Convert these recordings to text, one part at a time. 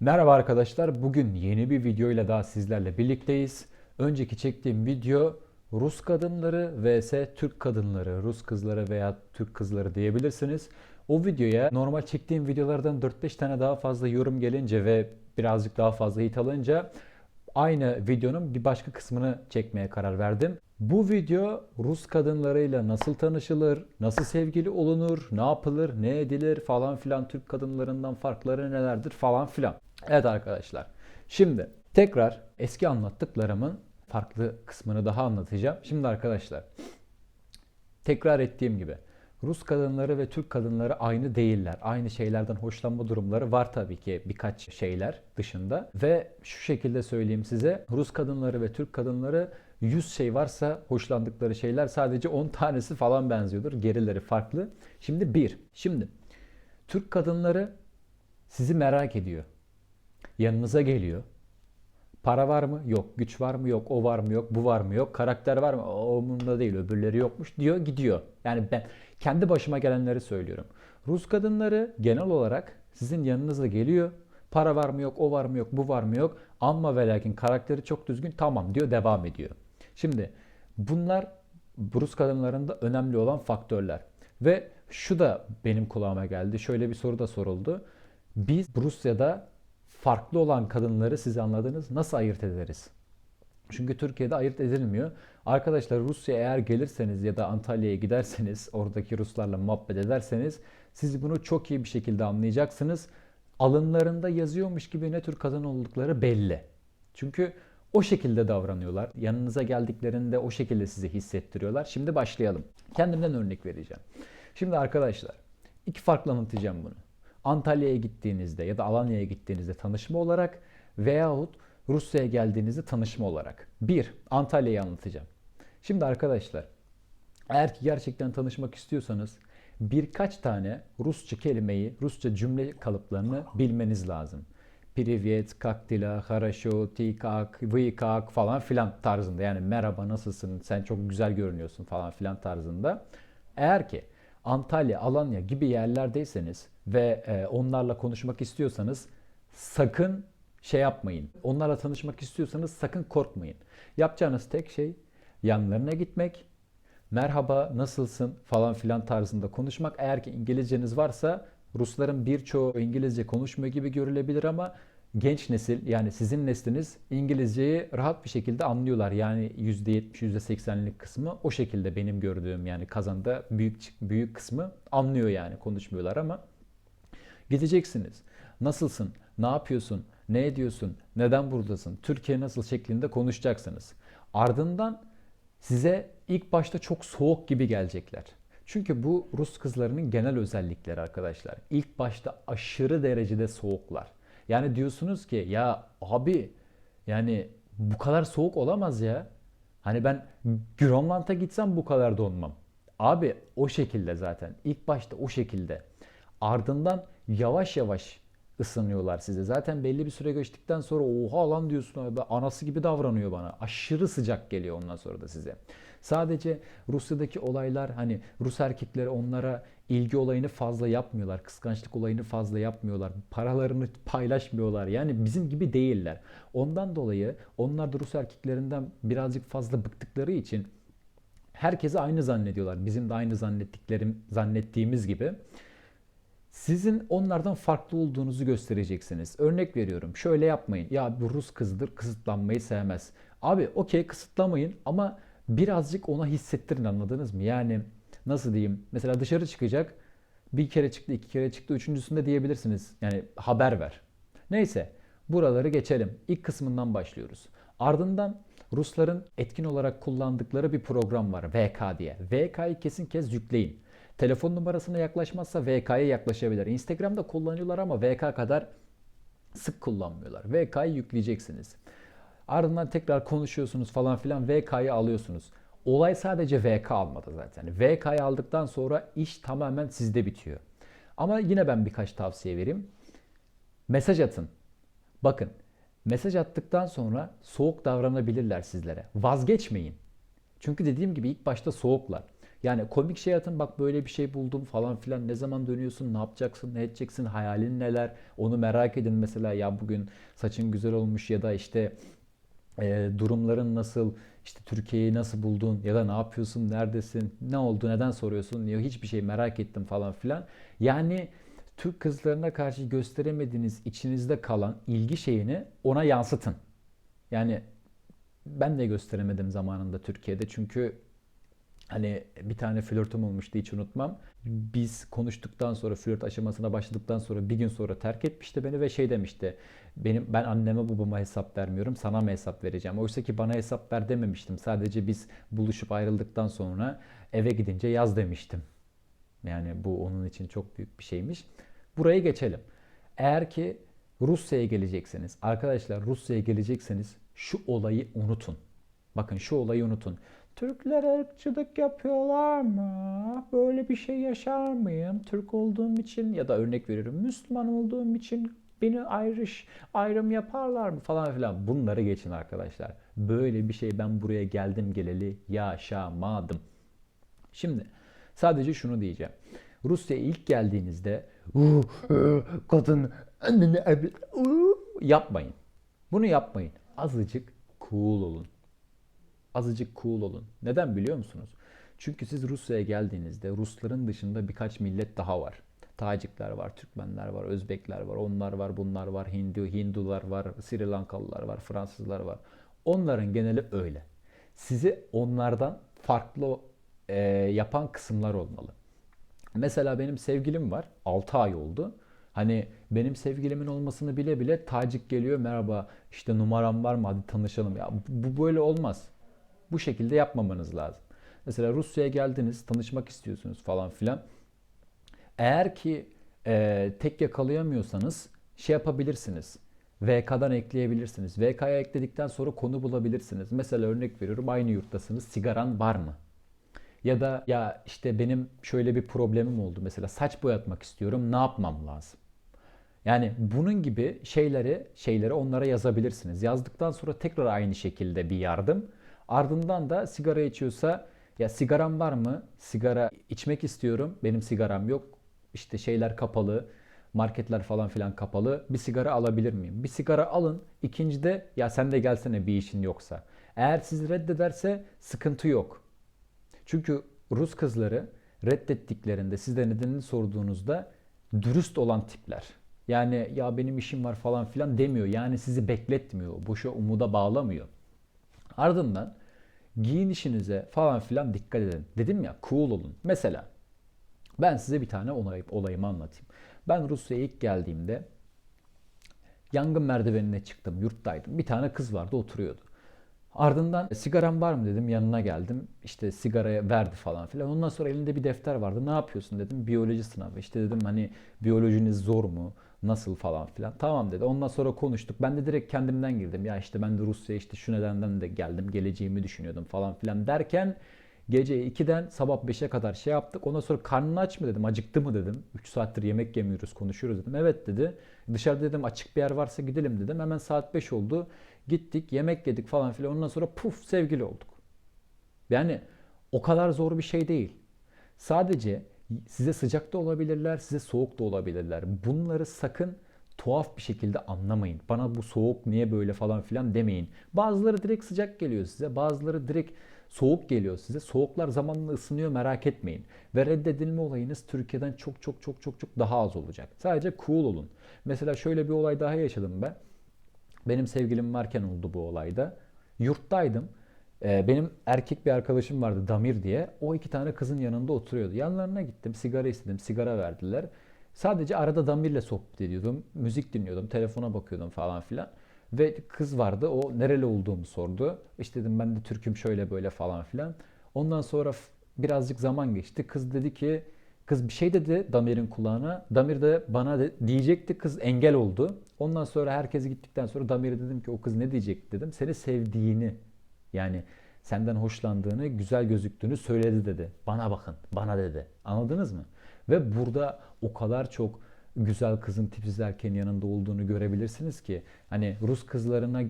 Merhaba arkadaşlar. Bugün yeni bir video ile daha sizlerle birlikteyiz. Önceki çektiğim video Rus kadınları vs Türk kadınları, Rus kızları veya Türk kızları diyebilirsiniz. O videoya normal çektiğim videolardan 4-5 tane daha fazla yorum gelince ve birazcık daha fazla hit alınca aynı videonun bir başka kısmını çekmeye karar verdim. Bu video Rus kadınlarıyla nasıl tanışılır, nasıl sevgili olunur, ne yapılır, ne edilir falan filan Türk kadınlarından farkları nelerdir falan filan. Evet arkadaşlar. Şimdi tekrar eski anlattıklarımın farklı kısmını daha anlatacağım. Şimdi arkadaşlar tekrar ettiğim gibi Rus kadınları ve Türk kadınları aynı değiller. Aynı şeylerden hoşlanma durumları var tabii ki birkaç şeyler dışında. Ve şu şekilde söyleyeyim size. Rus kadınları ve Türk kadınları 100 şey varsa hoşlandıkları şeyler sadece 10 tanesi falan benziyordur. Gerileri farklı. Şimdi bir. Şimdi Türk kadınları sizi merak ediyor. Yanınıza geliyor. Para var mı? Yok. Güç var mı? Yok. O var mı? Yok. Bu var mı? Yok. Karakter var mı? O umurumda değil. Öbürleri yokmuş diyor gidiyor. Yani ben kendi başıma gelenleri söylüyorum. Rus kadınları genel olarak sizin yanınıza geliyor. Para var mı? Yok. O var mı? Yok. Bu var mı? Yok. Ama ve lakin karakteri çok düzgün. Tamam diyor. Devam ediyor. Şimdi bunlar Rus kadınlarında önemli olan faktörler. Ve şu da benim kulağıma geldi. Şöyle bir soru da soruldu. Biz Rusya'da farklı olan kadınları siz anladınız nasıl ayırt ederiz? Çünkü Türkiye'de ayırt edilmiyor. Arkadaşlar Rusya'ya eğer gelirseniz ya da Antalya'ya giderseniz oradaki Ruslarla muhabbet ederseniz siz bunu çok iyi bir şekilde anlayacaksınız. Alınlarında yazıyormuş gibi ne tür kadın oldukları belli. Çünkü o şekilde davranıyorlar. Yanınıza geldiklerinde o şekilde sizi hissettiriyorlar. Şimdi başlayalım. Kendimden örnek vereceğim. Şimdi arkadaşlar iki farklı anlatacağım bunu. Antalya'ya gittiğinizde ya da Alanya'ya gittiğinizde tanışma olarak veyahut Rusya'ya geldiğinizde tanışma olarak. Bir, Antalya'yı anlatacağım. Şimdi arkadaşlar eğer ki gerçekten tanışmak istiyorsanız birkaç tane Rusça kelimeyi, Rusça cümle kalıplarını bilmeniz lazım. Privet, как dela, хорошо, ты как, вы как falan filan tarzında. Yani merhaba nasılsın, sen çok güzel görünüyorsun falan filan tarzında. Eğer ki Antalya, Alanya gibi yerlerdeyseniz ve e, onlarla konuşmak istiyorsanız sakın şey yapmayın. Onlarla tanışmak istiyorsanız sakın korkmayın. Yapacağınız tek şey yanlarına gitmek, merhaba nasılsın falan filan tarzında konuşmak. Eğer ki İngilizceniz varsa Rusların birçoğu İngilizce konuşmuyor gibi görülebilir ama genç nesil yani sizin nesliniz İngilizceyi rahat bir şekilde anlıyorlar. Yani %70 %80'lik kısmı o şekilde benim gördüğüm yani kazanda büyük büyük kısmı anlıyor yani konuşmuyorlar ama gideceksiniz. Nasılsın? Ne yapıyorsun? Ne ediyorsun? Neden buradasın? Türkiye nasıl şeklinde konuşacaksınız. Ardından size ilk başta çok soğuk gibi gelecekler. Çünkü bu Rus kızlarının genel özellikleri arkadaşlar. İlk başta aşırı derecede soğuklar. Yani diyorsunuz ki ya abi yani bu kadar soğuk olamaz ya. Hani ben Grönland'a gitsem bu kadar donmam. Abi o şekilde zaten. İlk başta o şekilde. Ardından yavaş yavaş ısınıyorlar size. Zaten belli bir süre geçtikten sonra oha lan diyorsun abi anası gibi davranıyor bana. Aşırı sıcak geliyor ondan sonra da size. Sadece Rusya'daki olaylar hani Rus erkekleri onlara ilgi olayını fazla yapmıyorlar. Kıskançlık olayını fazla yapmıyorlar. Paralarını paylaşmıyorlar. Yani bizim gibi değiller. Ondan dolayı onlar da Rus erkeklerinden birazcık fazla bıktıkları için herkesi aynı zannediyorlar. Bizim de aynı zannettiklerim zannettiğimiz gibi. Sizin onlardan farklı olduğunuzu göstereceksiniz. Örnek veriyorum. Şöyle yapmayın. Ya bu Rus kızdır, kısıtlanmayı sevmez. Abi okey kısıtlamayın ama birazcık ona hissettirin anladınız mı? Yani nasıl diyeyim? Mesela dışarı çıkacak. Bir kere çıktı, iki kere çıktı. Üçüncüsünde diyebilirsiniz. Yani haber ver. Neyse. Buraları geçelim. İlk kısmından başlıyoruz. Ardından Rusların etkin olarak kullandıkları bir program var. VK diye. VK'yı kesin kez yükleyin. Telefon numarasına yaklaşmazsa VK'ya yaklaşabilir. Instagram'da kullanıyorlar ama VK kadar sık kullanmıyorlar. VK'yı yükleyeceksiniz. Ardından tekrar konuşuyorsunuz falan filan VK'yı alıyorsunuz. Olay sadece VK almada zaten. VK'yı aldıktan sonra iş tamamen sizde bitiyor. Ama yine ben birkaç tavsiye vereyim. Mesaj atın. Bakın mesaj attıktan sonra soğuk davranabilirler sizlere. Vazgeçmeyin. Çünkü dediğim gibi ilk başta soğuklar. Yani komik şey atın bak böyle bir şey buldum falan filan. Ne zaman dönüyorsun ne yapacaksın ne edeceksin hayalin neler? Onu merak edin mesela ya bugün saçın güzel olmuş ya da işte e, durumların nasıl? İşte Türkiye'yi nasıl buldun? Ya da ne yapıyorsun? Neredesin? Ne oldu? Neden soruyorsun? Ya hiçbir şey merak ettim falan filan. Yani Türk kızlarına karşı gösteremediğiniz içinizde kalan ilgi şeyini ona yansıtın. Yani ben de gösteremedim zamanında Türkiye'de. Çünkü hani bir tane flörtüm olmuştu hiç unutmam. Biz konuştuktan sonra flört aşamasına başladıktan sonra bir gün sonra terk etmişti beni ve şey demişti. Benim ben anneme babama hesap vermiyorum, sana mı hesap vereceğim? Oysa ki bana hesap ver dememiştim. Sadece biz buluşup ayrıldıktan sonra eve gidince yaz demiştim. Yani bu onun için çok büyük bir şeymiş. Buraya geçelim. Eğer ki Rusya'ya gelecekseniz, arkadaşlar Rusya'ya gelecekseniz şu olayı unutun. Bakın şu olayı unutun. Türkler ırkçılık yapıyorlar mı? Böyle bir şey yaşar mıyım? Türk olduğum için ya da örnek veriyorum Müslüman olduğum için beni ayrış, ayrım yaparlar mı falan filan. Bunları geçin arkadaşlar. Böyle bir şey ben buraya geldim geleli yaşamadım. Şimdi sadece şunu diyeceğim. Rusya'ya ilk geldiğinizde "Uh, uh, kadın uh," yapmayın. Bunu yapmayın. Azıcık cool olun. Azıcık cool olun. Neden biliyor musunuz? Çünkü siz Rusya'ya geldiğinizde Rusların dışında birkaç millet daha var. Tacikler var, Türkmenler var, Özbekler var, onlar var, bunlar var, Hindu, Hindular var, Sri Lankalılar var, Fransızlar var. Onların geneli öyle. Sizi onlardan farklı e, yapan kısımlar olmalı. Mesela benim sevgilim var. 6 ay oldu. Hani benim sevgilimin olmasını bile bile Tacik geliyor. Merhaba işte numaram var mı hadi tanışalım. Ya bu böyle olmaz. Bu şekilde yapmamanız lazım. Mesela Rusya'ya geldiniz tanışmak istiyorsunuz falan filan. Eğer ki e, tek yakalayamıyorsanız şey yapabilirsiniz. VK'dan ekleyebilirsiniz. VK'ya ekledikten sonra konu bulabilirsiniz. Mesela örnek veriyorum aynı yurttasınız. Sigaran var mı? Ya da ya işte benim şöyle bir problemim oldu. Mesela saç boyatmak istiyorum. Ne yapmam lazım? Yani bunun gibi şeyleri şeyleri onlara yazabilirsiniz. Yazdıktan sonra tekrar aynı şekilde bir yardım. Ardından da sigara içiyorsa ya sigaram var mı? Sigara içmek istiyorum. Benim sigaram yok. İşte şeyler kapalı. Marketler falan filan kapalı. Bir sigara alabilir miyim? Bir sigara alın. İkincide ya sen de gelsene bir işin yoksa. Eğer sizi reddederse sıkıntı yok. Çünkü Rus kızları reddettiklerinde size nedenini sorduğunuzda dürüst olan tipler. Yani ya benim işim var falan filan demiyor. Yani sizi bekletmiyor. Boşa umuda bağlamıyor. Ardından giyinişinize falan filan dikkat edin. Dedim ya cool olun. Mesela ben size bir tane olay, olayımı anlatayım. Ben Rusya'ya ilk geldiğimde yangın merdivenine çıktım. Yurttaydım. Bir tane kız vardı oturuyordu. Ardından sigaram var mı dedim yanına geldim. İşte sigaraya verdi falan filan. Ondan sonra elinde bir defter vardı. Ne yapıyorsun dedim. Biyoloji sınavı. İşte dedim hani biyolojiniz zor mu? Nasıl falan filan. Tamam dedi. Ondan sonra konuştuk. Ben de direkt kendimden girdim. Ya işte ben de Rusya'ya işte şu nedenden de geldim. Geleceğimi düşünüyordum falan filan derken gece 2'den sabah 5'e kadar şey yaptık. Ondan sonra karnın aç mı dedim. Acıktı mı dedim. 3 saattir yemek yemiyoruz konuşuyoruz dedim. Evet dedi. Dışarıda dedim açık bir yer varsa gidelim dedim. Hemen saat 5 oldu. Gittik yemek yedik falan filan. Ondan sonra puf sevgili olduk. Yani o kadar zor bir şey değil. Sadece size sıcak da olabilirler, size soğuk da olabilirler. Bunları sakın tuhaf bir şekilde anlamayın. Bana bu soğuk niye böyle falan filan demeyin. Bazıları direkt sıcak geliyor size, bazıları direkt soğuk geliyor size. Soğuklar zamanla ısınıyor merak etmeyin. Ve reddedilme olayınız Türkiye'den çok çok çok çok çok daha az olacak. Sadece cool olun. Mesela şöyle bir olay daha yaşadım ben. Benim sevgilim varken oldu bu olayda. Yurttaydım. Ee, benim erkek bir arkadaşım vardı Damir diye. O iki tane kızın yanında oturuyordu. Yanlarına gittim, sigara istedim, sigara verdiler. Sadece arada Damir'le sohbet ediyordum, müzik dinliyordum, telefona bakıyordum falan filan. Ve kız vardı, o nereli olduğumu sordu. İşte dedim ben de Türk'üm şöyle böyle falan filan. Ondan sonra birazcık zaman geçti. Kız dedi ki, kız bir şey dedi Damir'in kulağına. Damir de bana de, diyecekti, kız engel oldu. Ondan sonra herkes gittikten sonra Damir'e dedim ki o kız ne diyecek dedim. Seni sevdiğini yani senden hoşlandığını, güzel gözüktüğünü söyledi dedi. Bana bakın, bana dedi. Anladınız mı? Ve burada o kadar çok güzel kızın tipiz erkeğin yanında olduğunu görebilirsiniz ki hani Rus kızlarına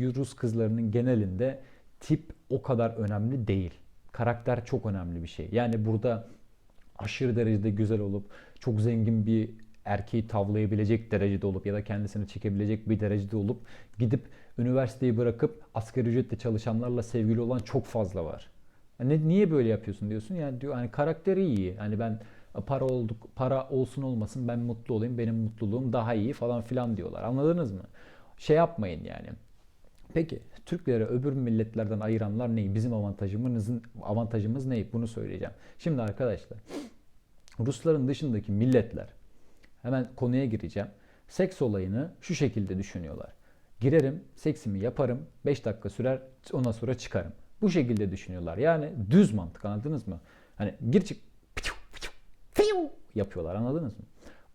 Rus kızlarının genelinde tip o kadar önemli değil. Karakter çok önemli bir şey. Yani burada aşırı derecede güzel olup çok zengin bir erkeği tavlayabilecek derecede olup ya da kendisini çekebilecek bir derecede olup gidip üniversiteyi bırakıp asgari ücretle çalışanlarla sevgili olan çok fazla var. Yani niye böyle yapıyorsun diyorsun. Yani diyor hani karakteri iyi. Hani ben para olduk para olsun olmasın ben mutlu olayım. Benim mutluluğum daha iyi falan filan diyorlar. Anladınız mı? Şey yapmayın yani. Peki Türkleri öbür milletlerden ayıranlar ne? Bizim avantajımızın avantajımız ne? Bunu söyleyeceğim. Şimdi arkadaşlar Rusların dışındaki milletler hemen konuya gireceğim. Seks olayını şu şekilde düşünüyorlar. Girerim, seksimi yaparım, 5 dakika sürer, ondan sonra çıkarım. Bu şekilde düşünüyorlar. Yani düz mantık anladınız mı? Hani gir çık yapıyorlar anladınız mı?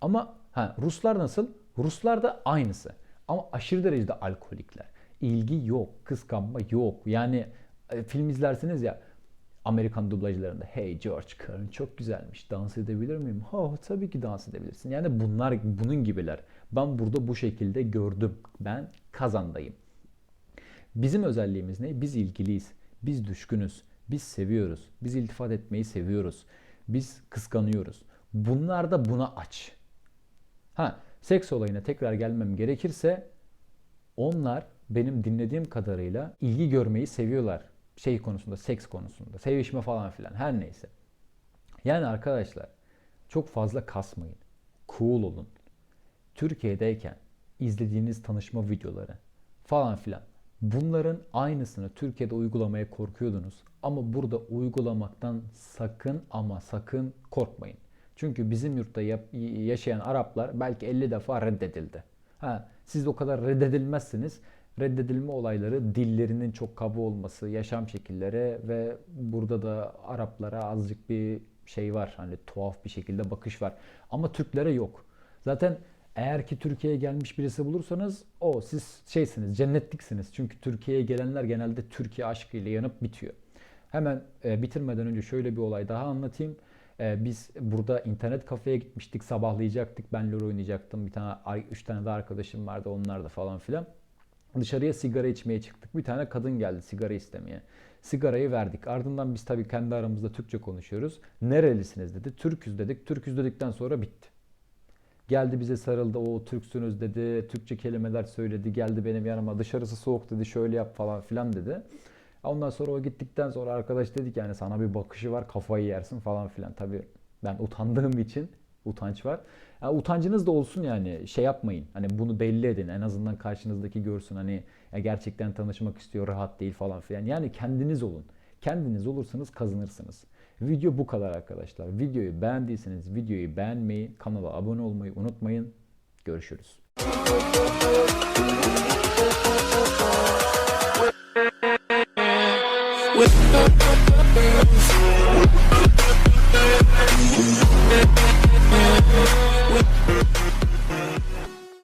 Ama ha, Ruslar nasıl? Ruslar da aynısı. Ama aşırı derecede alkolikler. İlgi yok, kıskanma yok. Yani e, film izlersiniz ya Amerikan dublajlarında Hey George karın çok güzelmiş. Dans edebilir miyim? Ha tabii ki dans edebilirsin. Yani bunlar bunun gibiler. Ben burada bu şekilde gördüm. Ben kazandayım. Bizim özelliğimiz ne? Biz ilgiliyiz. Biz düşkünüz. Biz seviyoruz. Biz iltifat etmeyi seviyoruz. Biz kıskanıyoruz. Bunlar da buna aç. Ha, seks olayına tekrar gelmem gerekirse onlar benim dinlediğim kadarıyla ilgi görmeyi seviyorlar. Şey konusunda, seks konusunda, sevişme falan filan her neyse. Yani arkadaşlar çok fazla kasmayın. Cool olun. Türkiye'deyken izlediğiniz tanışma videoları falan filan bunların aynısını Türkiye'de uygulamaya korkuyordunuz. Ama burada uygulamaktan sakın ama sakın korkmayın. Çünkü bizim yurtta yaşayan Araplar belki 50 defa reddedildi. Ha, siz o kadar reddedilmezsiniz. Reddedilme olayları dillerinin çok kaba olması, yaşam şekilleri ve burada da Araplara azıcık bir şey var. Hani tuhaf bir şekilde bakış var. Ama Türklere yok. Zaten eğer ki Türkiye'ye gelmiş birisi bulursanız o siz şeysiniz, cennetliksiniz. Çünkü Türkiye'ye gelenler genelde Türkiye aşkıyla yanıp bitiyor. Hemen e, bitirmeden önce şöyle bir olay daha anlatayım. E, biz burada internet kafeye gitmiştik, sabahlayacaktık. Ben LoL oynayacaktım. Bir tane, üç tane de arkadaşım vardı, onlar da falan filan. Dışarıya sigara içmeye çıktık. Bir tane kadın geldi sigara istemeye. Sigarayı verdik. Ardından biz tabii kendi aramızda Türkçe konuşuyoruz. Nerelisiniz dedi. Türküz dedik. Türküz dedikten sonra bitti. Geldi bize sarıldı. O Türksünüz dedi. Türkçe kelimeler söyledi. Geldi benim yanıma. Dışarısı soğuk dedi. Şöyle yap falan filan dedi. Ondan sonra o gittikten sonra arkadaş dedik yani sana bir bakışı var kafayı yersin falan filan. Tabii ben utandığım için utanç var. Yani utancınız da olsun yani şey yapmayın. Hani bunu belli edin. En azından karşınızdaki görsün hani ya gerçekten tanışmak istiyor, rahat değil falan filan. Yani kendiniz olun. Kendiniz olursanız kazanırsınız. Video bu kadar arkadaşlar. Videoyu beğendiyseniz videoyu beğenmeyi, kanala abone olmayı unutmayın. Görüşürüz. With